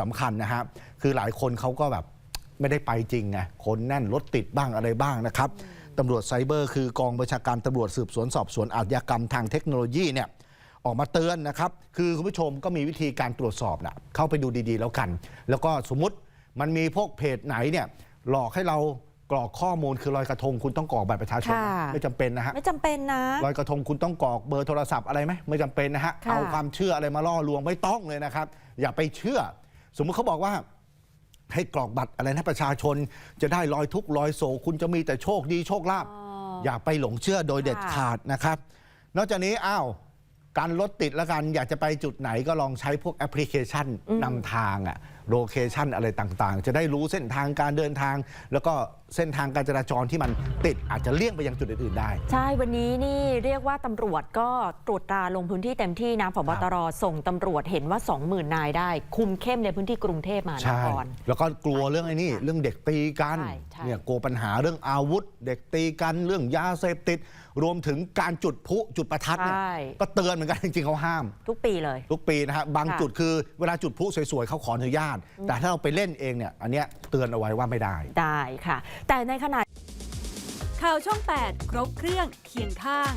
สำคัญนะฮะคือหลายคนเขาก็แบบไม่ได้ไปจริงไงคนแน่นรถติดบ้างอะไรบ้างนะครับตำรวจไซเบอร์คือกองบัญชาการตำรวจสืบสวนสอบสวนอาชญากรรมทางเทคโนโลยีเนี่ยออกมาเตือนนะครับ คือคุณผู้ชมก็มีวิธีการตรวจสอบนะเข้าไปดูดีๆแล้วกัน แล้วก็สมมติมันมีพวกเพจไหนเนี่ยหลอกให้เรากรอกข้อมูลคือลอยกระทงคุณต้องกรอกบัตรประชาชนค่ะไม่จำเป็นนะฮะไม่จำเป็นนะลอยกระทงคุณต้องกรอกเบอร์โทรศัพท์อะไรไหมไม่จำเป็นนะฮะค่ะเอาความเชื่ออะไรมาล่อลวงไม่ต้องเลยนะครับ อย่าไปเชื่อ สมมุติเขาบอกว่าให้กรอกบัตรอะไรนะประชาชนจะได้ลอยทุกข์ลอยโศกคุณจะมีแต่โชคดีโชคลาภอ๋ออย่าไปหลงเชื่อโดยเด็ดค่ะขาดนะครับ นอกจากนี้อ้าวการรถติดแล้วกัน อยากจะไปจุดไหนก็ลองใช้พวกแอปพลิเคชันนำทางอะโลเคชันอะไรต่างๆ จะได้รู้เส้นทางการเดินทาง แล้วก็ เส้นทางการจราจรที่มันติดอาจจะเลี่ยงไปยังจุดอื่นๆได้ ใช่ วันนี้นี่เรียกว่าตำรวจก็ตรวจตราลงพื้นที่เต็มที่นะผบตรส่งตำรวจเห็นว่า 20,000 นายได้ คุมเข้มในพื้นที่กรุงเทพมหานใช่คร แล้วก็กลัวเรื่องไอ้นี่ เรื่องเด็กตีกันใช่ใช่ เนี่ยกลัวปัญหาเรื่องอาวุธ เด็กตีกันเรื่องยาเสพติด รวมถึงการจุดพลุจุดประทัดเนี่ยใช่ ก็เตือนเหมือนกันจริงๆเขาห้าม ทุกปีเลย ทุกปีนะฮะบางค่ะ จุดคือเวลาจุดพลุสวยๆเขาขออนุญาต แต่ถ้าเราไปเล่นเองเนี่ยอันเนี้ยเตือนเอาไว้ว่าไม่ได้ ได้ค่ะแต่ในขณะข่าวช่อง 8 ครบเครื่องเคียงข้าง